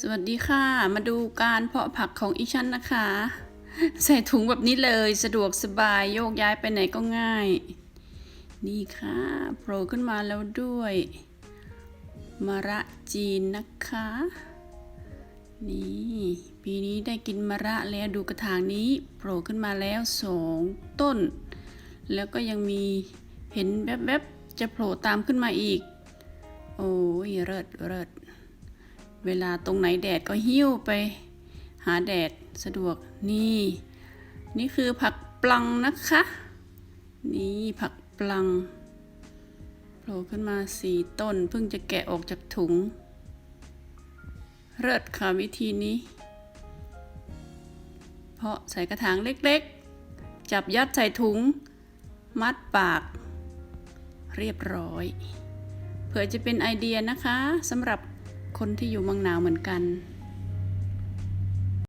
สวัสดีค่ะ มาดูการเพาะผักของอีชันนะคะ ใส่ถุงแบบนี้เลยสะดวกสบายโยกย้ายไปไหนก็ง่าย นี่ค่ะโผล่ขึ้นมาแล้วด้วยมะระจีนนะคะ นี่ปีนี้ได้กินมะระแล้วดูกระถางนี้โผล่ขึ้นมาแล้วสองต้น แล้วก็ยังมีเห็นแวบๆจะโผล่ตามขึ้นมาอีก โอ้ยเลิศเลิศ เวลาตรงไหนแดดก็หิ้วไป หาแดดสะดวกนี่ นี่คือผักปลังนะคะ นี่ผักปลังโผล่ขึ้นมาสี่ต้นเพิ่งจะแกะออกจากถุง เลิศค่ะวิธีนี้ เพราะใส่กระถางเล็กๆ จับยัดใส่ถุง มัดปาก เรียบร้อย เผื่อจะเป็นไอเดียนะคะสำหรับ คนที่อยู่เมืองหนาวเหมือนกัน